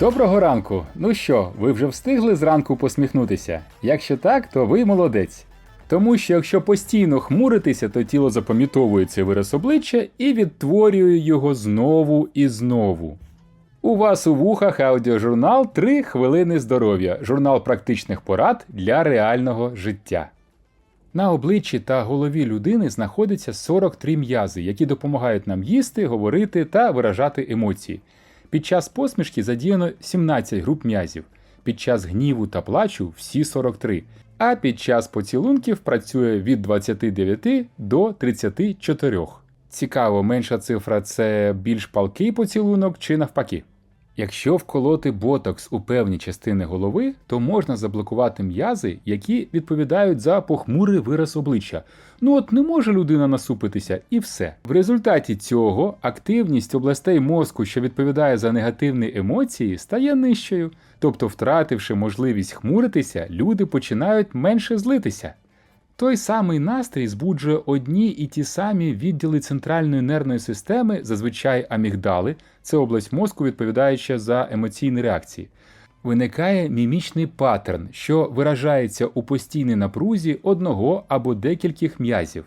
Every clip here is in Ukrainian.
Доброго ранку! Ну що, ви вже встигли зранку посміхнутися? Якщо так, то ви молодець. Тому що якщо постійно хмуритися, то тіло запам'ятовує цей вираз обличчя і відтворює його знову і знову. У вас у вухах аудіожурнал «3 хвилини здоров'я, журнал практичних порад для реального життя. На обличчі та голові людини знаходиться 43 м'язи, які допомагають нам їсти, говорити та виражати емоції. Під час посмішки задіяно 17 груп м'язів, під час гніву та плачу всі 43, а під час поцілунків працює від 29 до 34. Цікаво, менша цифра це більш палкий поцілунок чи навпаки. Якщо вколоти ботокс у певні частини голови, то можна заблокувати м'язи, які відповідають за похмурий вираз обличчя. Ну от не може людина насупитися, і все. В результаті цього активність областей мозку, що відповідає за негативні емоції, стає нижчою. Тобто, втративши можливість хмуритися, люди починають менше злитися. Той самий настрій збуджує одні і ті самі відділи центральної нервної системи, зазвичай амігдали, це область мозку, відповідаюча за емоційні реакції. Виникає мімічний паттерн, що виражається у постійній напрузі одного або декількох м'язів.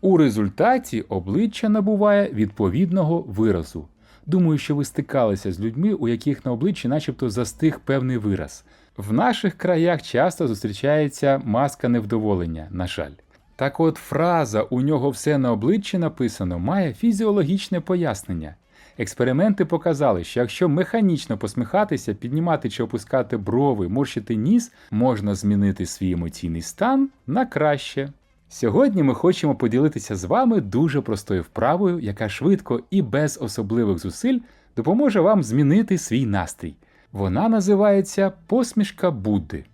У результаті обличчя набуває відповідного виразу. Думаю, що ви стикалися з людьми, у яких на обличчі начебто застиг певний вираз. В наших краях часто зустрічається маска невдоволення, на жаль. Так от фраза у нього все на обличчі написано має фізіологічне пояснення. Експерименти показали, що якщо механічно посміхатися, піднімати чи опускати брови, морщити ніс, можна змінити свій емоційний стан на краще. Сьогодні ми хочемо поділитися з вами дуже простою вправою, яка швидко і без особливих зусиль допоможе вам змінити свій настрій. Вона називається посмішка Будди.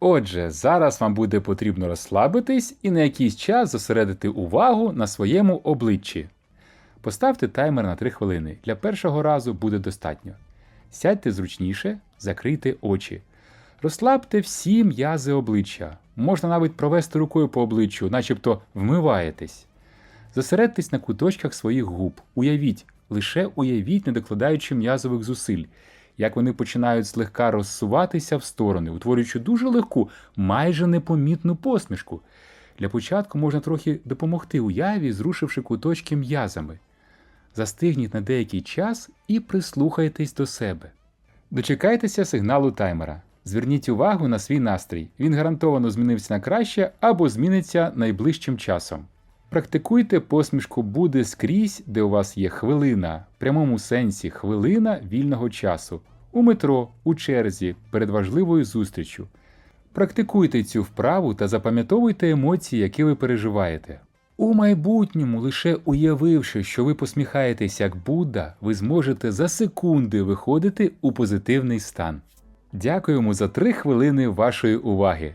Отже, зараз вам буде потрібно розслабитись і на якийсь час зосередити увагу на своєму обличчі. Поставте таймер на 3 хвилини. Для першого разу буде достатньо. Сядьте зручніше, закрийте очі. Розслабте всі м'язи обличчя. Можна навіть провести рукою по обличчю, начебто вмиваєтесь. Зосередьтесь на куточках своїх губ. Уявіть, лише уявіть, не докладаючи м'язових зусиль, як вони починають злегка розсуватися в сторони, утворюючи дуже легку, майже непомітну посмішку. Для початку можна трохи допомогти уяві, зрушивши куточки м'язами. Застигніть на деякий час і прислухайтесь до себе. Дочекайтеся сигналу таймера. Зверніть увагу на свій настрій. Він гарантовано змінився на краще або зміниться найближчим часом. Практикуйте посмішку буде скрізь, де у вас є хвилина, в прямому сенсі хвилина вільного часу, у метро, у черзі, перед важливою зустрічю. Практикуйте цю вправу та запам'ятовуйте емоції, які ви переживаєте. У майбутньому, лише уявивши, що ви посміхаєтесь як Будда, ви зможете за секунди виходити у позитивний стан. Дякуємо за 3 хвилини вашої уваги.